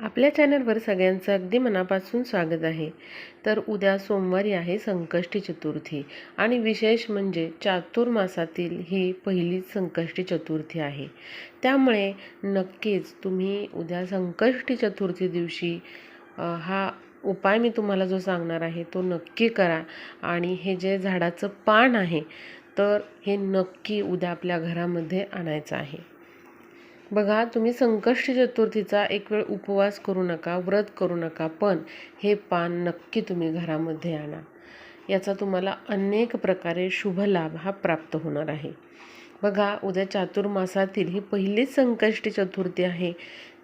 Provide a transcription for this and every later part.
आपल्या चॅनलवर सगळ्यांचं अगदी मनापासून स्वागत आहे. तर उद्या सोमवारी आहे संकष्टी चतुर्थी आणि विशेष म्हणजे चातुर्मासातील ही पहिलीच संकष्टी चतुर्थी आहे. त्यामुळे नक्कीच तुम्ही उद्या संकष्टी चतुर्थी दिवशी हा उपाय मी तुम्हाला जो सांगणार आहे तो नक्की करा. आणि हे जे झाडाचं पान आहे तर हे नक्की उद्या आपल्या घरामध्ये आणायचं आहे. बघा तुम्ही संकष्टी चतुर्थीचा एक वेळ उपवास करू नका व्रत करू नका पण हे पान नक्की तुम्ही घरामध्ये आणा. याचा तुम्हाला अनेक प्रकारे शुभ लाभ हा प्राप्त होणार आहे. बघा उद्या चातुर्मासातील ही पहिलीच संकष्टी चतुर्थी आहे.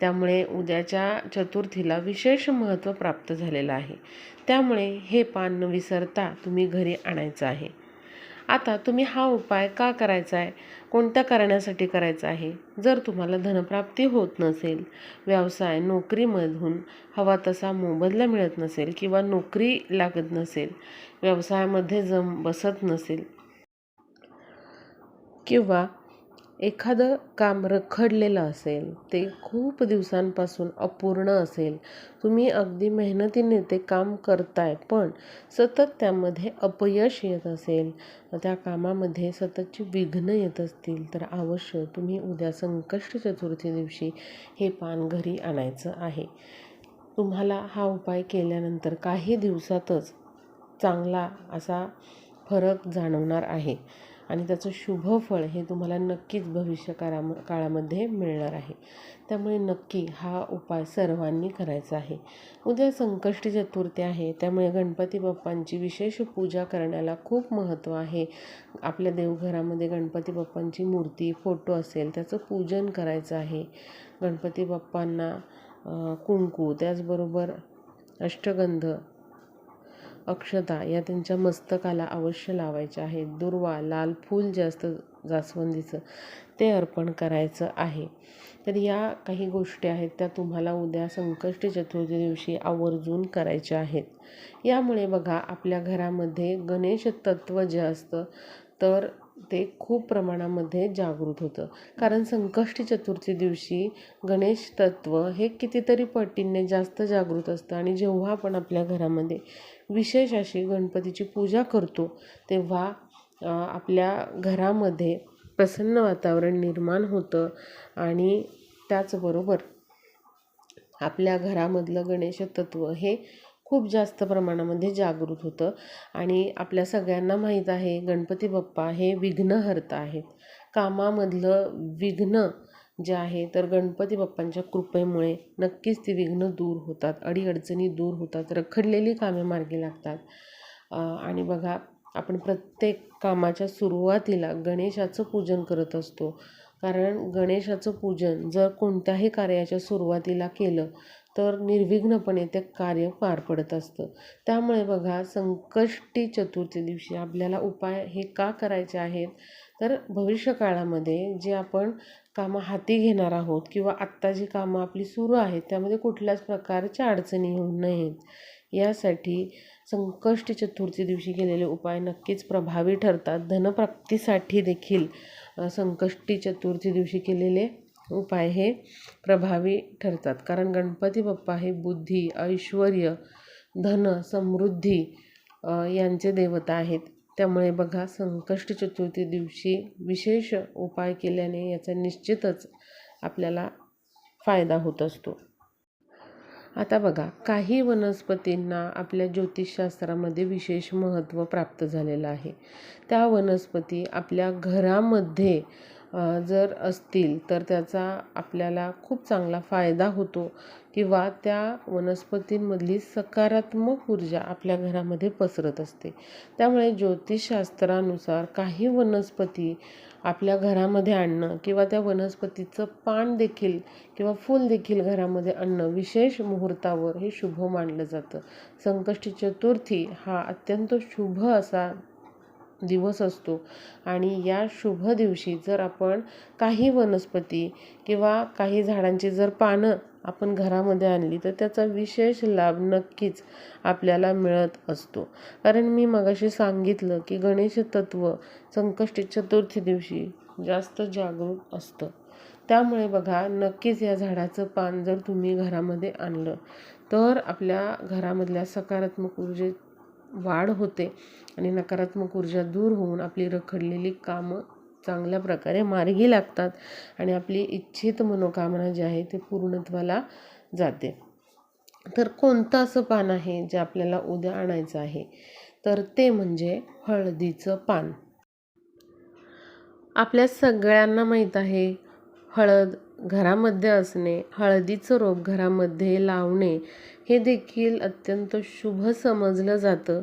त्यामुळे उद्याच्या चतुर्थीला विशेष महत्त्व प्राप्त झालेलं आहे. त्यामुळे हे पान न विसरता तुम्ही घरी आणायचं आहे. आता तुम्ही हा उपाय का करायचा आहे? कोणत्या करण्यासाठी करायचा आहे? जर तुम्हाला धनप्राप्ती होत नसेल व्यवसाय नोकरीमधून हवा तसा मोबदला मिळत नसेल किंवा नोकरी लागत नसेल व्यवसायामध्ये जम बसत नसेल किंवा एखादं काम रखडलेलं असेल ते खूप दिवसांपासून अपूर्ण असेल तुम्ही अगदी मेहनतीने ते काम करताय पण सतत त्यामध्ये अपयश येत असेल त्या कामामध्ये सततची विघ्न येत असतील तर अवश्य तुम्ही उद्या संकष्ट चतुर्थी दिवशी हे पान घरी आणायचं आहे. तुम्हाला हा उपाय केल्यानंतर काही दिवसातच चांगला असा फरक जाणवणार आहे. आणि त्याचं शुभ फळ हे तुम्हाला नक्कीच भविष्य काळा काळामध्ये मिळणार आहे. त्यामुळे नक्की हा उपाय सर्वांनी करायचा आहे. उद्या संकष्टी चतुर्थी आहे. त्यामुळे गणपती बाप्पांची विशेष पूजा करण्याला खूप महत्त्व आहे. आपल्या देवघरामध्ये गणपती बाप्पांची मूर्ती फोटो असेल त्याचं पूजन करायचं आहे. गणपती बाप्पांना कुंकू त्याचबरोबर अष्टगंध अक्षता या त्यांच्या मस्तकाला अवश्य लावायच्या आहेत दुर्वा लाल फूल जे असतं जास्वंदीचं ते अर्पण करायचं आहे. तर या काही गोष्टी आहेत त्या तुम्हाला उद्या संकष्टी चतुर्थी दिवशी आवर्जून करायच्या आहेत. यामुळे बघा आपल्या घरामध्ये गणेश तत्त्व जे असतं तर ते खूप प्रमाणामध्ये जागृत होतं. कारण संकष्टी चतुर्थी दिवशी गणेश तत्त्व हे कितीतरी पटीने जास्त जागृत असतं आणि जेव्हा आपण आपल्या घरामध्ये विशेष अशी गणपतीची पूजा करतो तेव्हा आपल्या घरामध्ये प्रसन्न वातावरण निर्माण होतं आणि त्याचबरोबर आपल्या घरामधलं गणेश तत्त्व हे खूप जास्त प्रमाणामध्ये जागृत होतं. आणि आपल्या सगळ्यांना माहीत आहे गणपती बाप्पा हे विघ्नहर्ता आहेत. कामामधलं विघ्न जे आहे तर गणपती बाप्पांच्या कृपेमुळे नक्कीच ती विघ्न दूर होतात अडीअडचणी दूर होतात रखडलेली कामे मार्गी लागतात. आणि बघा आपण प्रत्येक कामाच्या सुरुवातीला गणेशाचं पूजन करत असतो. कारण गणेशाचं पूजन जर कोणत्याही कार्याच्या सुरुवातीला केलं तर निर्विघ्नपणे ते कार्य पार पडत असतं. त्यामुळे बघा संकष्टी चतुर्थी दिवशी आपल्याला उपाय हे का करायचे आहेत? तर भविष्यकाळामध्ये जे आपण कामं हाती घेणार आहोत किंवा आत्ता जी कामं आपली सुरू आहेत त्यामध्ये कुठल्याच प्रकारच्या अडचणी येऊ नयेत. यासाठी संकष्टी चतुर्थी दिवशी केलेले उपाय नक्कीच प्रभावी ठरतात. धनप्राप्तीसाठी देखील संकष्टी चतुर्थी दिवशी केलेले उपाय हे प्रभावी ठरतात. कारण गणपती बाप्पा हे बुद्धी ऐश्वर धन समृद्धी यांचे देवता आहेत. त्यामुळे बघा संकष्ट चतुर्थी दिवशी विशेष उपाय केल्याने याचा निश्चितच आपल्याला फायदा होत असतो. आता बघा काही वनस्पतींना आपल्या ज्योतिषशास्त्रामध्ये विशेष महत्त्व प्राप्त झालेलं आहे. त्या वनस्पती आपल्या घरामध्ये जर असतील तर त्याचा आपल्याला खूप चांगला फायदा होतो किंवा त्या वनस्पतींमधली सकारात्मक ऊर्जा आपल्या घरामध्ये पसरत असते. त्यामुळे ज्योतिषशास्त्रानुसार काही वनस्पती आपल्या घरामध्ये आणणं किंवा त्या वनस्पतीचं पान देखील किंवा फूल देखील घरामध्ये आणणं विशेष मुहूर्तावर हे शुभ मानलं जातं. संकष्टी चतुर्थी हा अत्यंत शुभ असा दिवस असतो. आणि या शुभ दिवशी जर आपण काही वनस्पती किंवा काही झाडांची जर पानं आपण घरामध्ये आणली तर त्याचा विशेष लाभ नक्कीच आपल्याला मिळत असतो. कारण मी मगाशी सांगितलं की गणेश तत्त्व संकष्टी चतुर्थी दिवशी जास्त जागरूक असतं. त्यामुळे बघा नक्कीच या झाडाचं पान जर तुम्ही घरामध्ये आणलं तर आपल्या घरामधल्या सकारात्मक ऊर्जेत वाढ होते आणि नकारात्मक ऊर्जा दूर होऊन आपली रखडलेली कामं चांगल्या प्रकारे मार्गी लागतात आणि आपली इच्छित मनोकामना जी आहे ते पूर्णत्वाला जाते. तर कोणतं असं पान आहे जे आपल्याला उद्या आणायचं आहे? तर ते म्हणजे हळदीचं पान. आपल्या सगळ्यांना माहीत आहे हळद घरामध्ये असणे हळदीचं रोप घरामध्ये लावणे हे देखील अत्यंत शुभ समजलं जातं.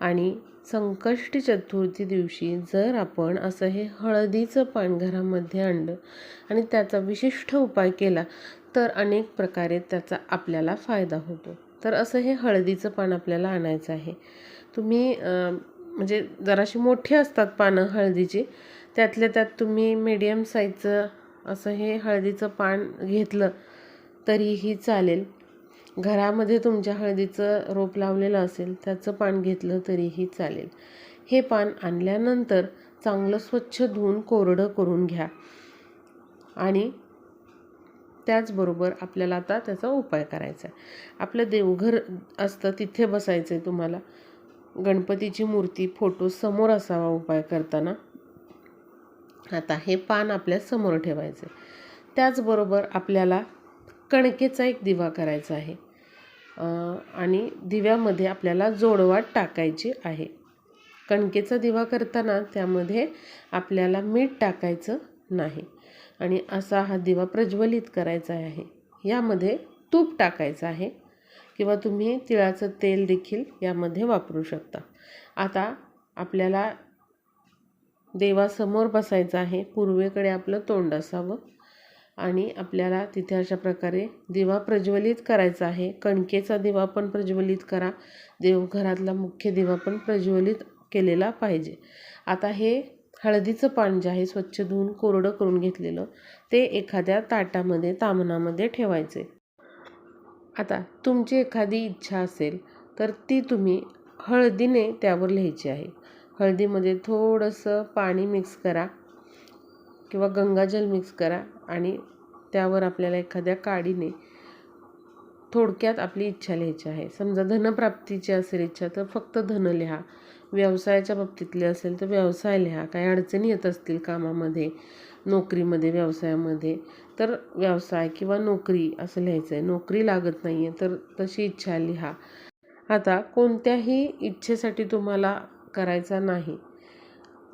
आणि संकष्टी चतुर्थी दिवशी जर आपण असं हे हळदीचं पान घरामध्ये आणलं आणि त्याचा विशिष्ट उपाय केला तर अनेक प्रकारे त्याचा आपल्याला फायदा होतो. तर असं हे हळदीचं पान आपल्याला आणायचं आहे. तुम्ही म्हणजे जराशी मोठी असतात पानं हळदीची त्यातल्या त्यात तुम्ही मीडियम साईजचं असं हे हळदीचं पान घेतलं तरीही चालेल. घरामध्ये तुमच्या हळदीचं रोप लावलेलं असेल त्याचं पान घेतलं तरीही चालेल. हे पान आणल्यानंतर चांगलं स्वच्छ धुवून कोरडं करून घ्या. आणि त्याचबरोबर आपल्याला आता त्याचा उपाय करायचा आहे. आपलं देवघर असतं तिथे बसायचं आहे तुम्हाला. गणपतीची मूर्ती फोटो समोर असावा उपाय करताना. आता हे पान आपल्यासमोर ठेवायचं. आहे त्याचबरोबर आपल्याला कणकेचा एक दिवा करायचा आहे. आणि दिव्यामध्ये आपल्याला जोडवाट टाकायची आहे. कणकेचा दिवा करताना त्यामध्ये आपल्याला मीठ टाकायचं नाही. आणि असा हा दिवा प्रज्वलित करायचा आहे. यामध्ये तूप टाकायचं आहे किंवा तुम्ही तिळाचं तेल देखील यामध्ये वापरू शकता. आता आपल्याला देवासमोर बसायचं आहे. पूर्वेकडे आपलं तोंड असावं. आणि आपल्याला तिथे अशा प्रकारे दिवा प्रज्वलित करायचा आहे. कणकेचा दिवा पण प्रज्वलित करा. देवघरातला मुख्य दिवा पण प्रज्वलित केलेला पाहिजे. आता हे हळदीचं पान जे आहे स्वच्छ धुवून कोरडं करून घेतलेलं ते एखाद्या ताटामध्ये तामणामध्ये ठेवायचे. आता तुमची एखादी इच्छा असेल तर ती तुम्ही हळदीने त्यावर लिहायची आहे. हळदीमध्ये थोडंसं पाणी मिक्स करा किंवा गंगाजल मिक्स करा आणि त्यावर आपल्याला एखाद्या काडीने थोडक्यात आपली इच्छा लिहायची आहे. समजा धनप्राप्तीची असेल इच्छा तर फक्त धन लिहा. व्यवसायाच्या बाबतीतले असेल तर व्यवसाय लिहा. काही अडचणी येत असतील कामामध्ये नोकरीमध्ये व्यवसायामध्ये तर व्यवसाय किंवा नोकरी असं लिहायचं आहे नोकरी लागत नाही आहे तर तशी इच्छा लिहा. आता कोणत्याही इच्छेसाठी तुम्हाला करायचा नाही.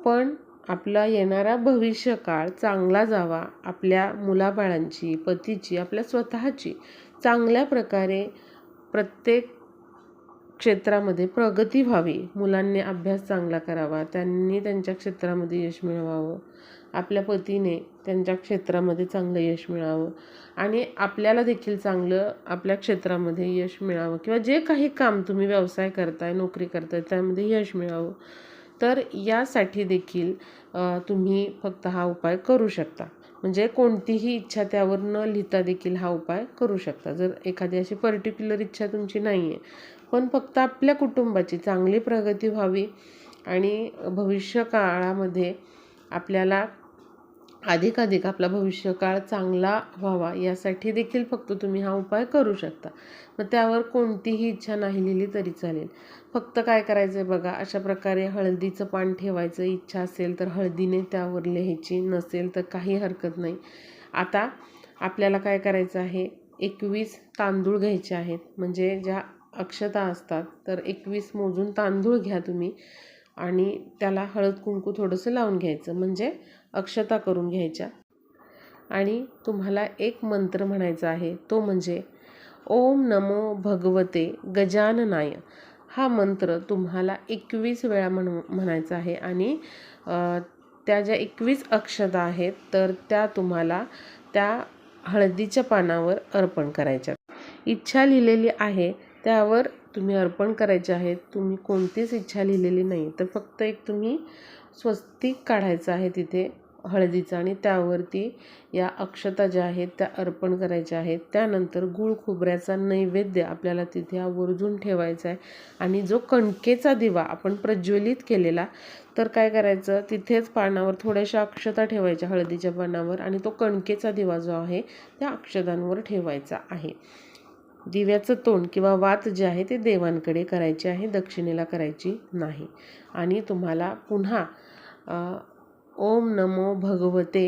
पण आपला येणारा भविष्यकाळ चांगला जावा आपल्या मुलाबाळांची पतीची आपल्या स्वतःची. चांगल्या प्रकारे प्रत्येक क्षेत्रामध्ये प्रगती व्हावी. मुलांनी अभ्यास चांगला करावा त्यांनी त्यांच्या क्षेत्रामध्ये यश मिळवावं. आपल्या पतीने त्यांच्या क्षेत्रामध्ये चांगलं यश मिळावं. आणि आपल्याला देखील चांगलं आपल्या क्षेत्रामध्ये यश मिळावं. किंवा जे काही काम तुम्ही व्यवसाय करताय नोकरी करताय त्यामध्ये यश मिळावं. तर यासाठी देखील तुम्ही फक्त हा उपाय करू शकता. म्हणजे कोणतीही इच्छा त्यावर न लिहिता देखील हा उपाय करू शकता. जर एखादी अशी पर्टिक्युलर इच्छा तुमची नाही आहे पण फक्त आपल्या कुटुंबाची चांगली प्रगती व्हावी आणि भविष्य काळामध्ये आपल्याला अधिकाधिक आपला भविष्यकाळ चांगला व्हावा यासाठी देखील फक्त तुम्ही हा उपाय करू शकता. मग त्यावर कोणतीही इच्छा नाही लिहिली तरी चालेल. फक्त काय करायचं आहे बघा अशा प्रकारे हळदीचं पान ठेवायचं इच्छा असेल तर हळदीने त्यावर लिहायची नसेल तर काही हरकत नाही. आता आपल्याला काय करायचं आहे एकवीस तांदूळ घ्यायचे आहेत. म्हणजे ज्या अक्षता असतात तर एकवीस मोजून तांदूळ घ्या तुम्ही आणि त्याला हळद कुंकू थोडंसं लावून घ्यायचं. म्हणजे अक्षता करून घ्यायच्या. आणि तुम्हाला एक मंत्र म्हणायचा आहे तो म्हणजे ओम नमो भगवते गजाननाय. हा मंत्र तुम्हाला एकवीस वेळा म्हण म्हणायचा आहे आणि त्या ज्या एकवीस अक्षता आहेत तर त्या तुम्हाला त्या हळदीच्या पानावर अर्पण करायच्या. इच्छा लिहिलेली आहे त्यावर तुम्ही अर्पण करायचे आहेत. तुम्ही कोणतीच इच्छा लिहिलेली नाही. तर फक्त एक तुम्ही स्वस्तिक काढायचं आहे तिथे. हळदीचा आणि त्यावरती या अक्षता ज्या आहेत त्या अर्पण करायच्या आहेत. त्यानंतर गूळ खोबऱ्याचा नैवेद्य आपल्याला तिथे आवर्जून ठेवायचा आहे. आणि जो कणकेचा दिवा आपण प्रज्वलित केलेला तर काय करायचं? तिथेच पानावर थोड्याशा अक्षता ठेवायच्या हळदीच्या पानावर आणि तो कणकेचा दिवा जो आहे त्या अक्षतांवर ठेवायचा आहे. दिव्याचं तोंड किंवा वात जे आहे ते देवांकडे करायचे आहे दक्षिणेला करायची नाही. आणि तुम्हाला पुन्हा ओम नमो भगवते.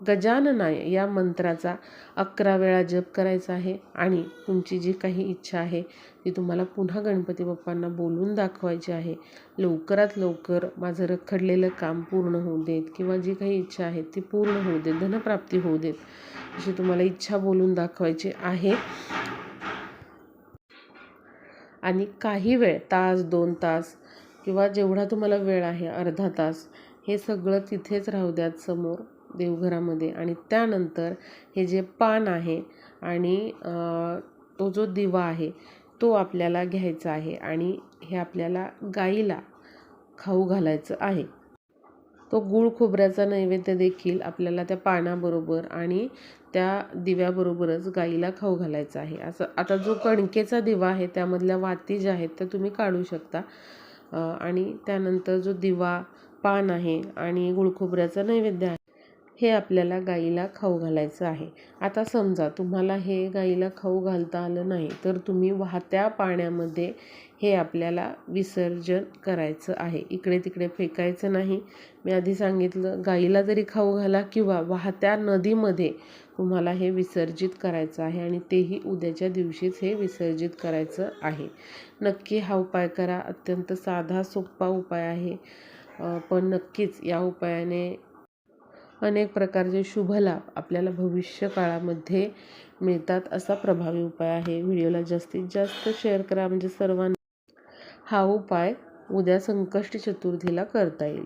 गजाननाय या मंत्राचा अकरा वेळा जप करायचा आहे आणि तुमची जी काही इच्छा आहे ती तुम्हाला पुन्हा गणपती बाप्पांना बोलून दाखवायची आहे. लवकरात लवकर माझं रखडलेलं काम पूर्ण होऊ देत किंवा जी काही इच्छा आहे ती पूर्ण होऊ देत धनप्राप्ती होऊ देत अशी तुम्हाला इच्छा बोलून दाखवायची आहे. आणि काही वेळ तास दोन तास किंवा जेवढा तुम्हाला वेळ आहे अर्धा तास हे सगळं तिथेच राहू द्यात समोर देवघरामध्ये. आणि त्यानंतर हे जे पान आहे आणि तो जो दिवा आहे तो आपल्याला घ्यायचा आहे आणि हे आपल्याला गाईला खाऊ घालायचं आहे. तो गूळ खोबऱ्याचा नैवेद्य देखील आपल्याला त्या पानाबरोबर आणि त्या दिव्याबरोबरच गाईला खाऊ घालायचा आहे. असं आता जो कणकेचा दिवा आहे त्यामधल्या वाती ज्या आहेत त्या तुम्ही काढू शकता. आणि त्यानंतर जो दिवा पान आहे आणि गुळखोबऱ्याचं नैवेद्य आहे. हे आपल्याला गाईला खाऊ घालायचं आहे. आता समजा तुम्हाला हे गाईला खाऊ घालता आलं नाही तर तुम्ही वाहत्या पाण्यामध्ये हे आपल्याला विसर्जन करायचं आहे. इकडे तिकडे फेकायचं नाही. मी आधी सांगितलं गाईला जरी खाऊ घाला किंवा वाहत्या नदीमध्ये तुम्हाला हे विसर्जित करायचं आहे आणि तेही उद्याच्या दिवशीच हे विसर्जित करायचं आहे. नक्की हा उपाय करा. अत्यंत साधा सोपा उपाय आहे. पण नक्कीच या उपायाने अनेक प्रकारचे शुभ लाभ आपल्याला भविष्य काळामध्ये मिळतात असा प्रभावी उपाय आहे. व्हिडिओला जास्तीत जास्त शेअर करा. म्हणजे सर्वांना हा उपाय उद्या संकष्टी चतुर्थीला करता येईल.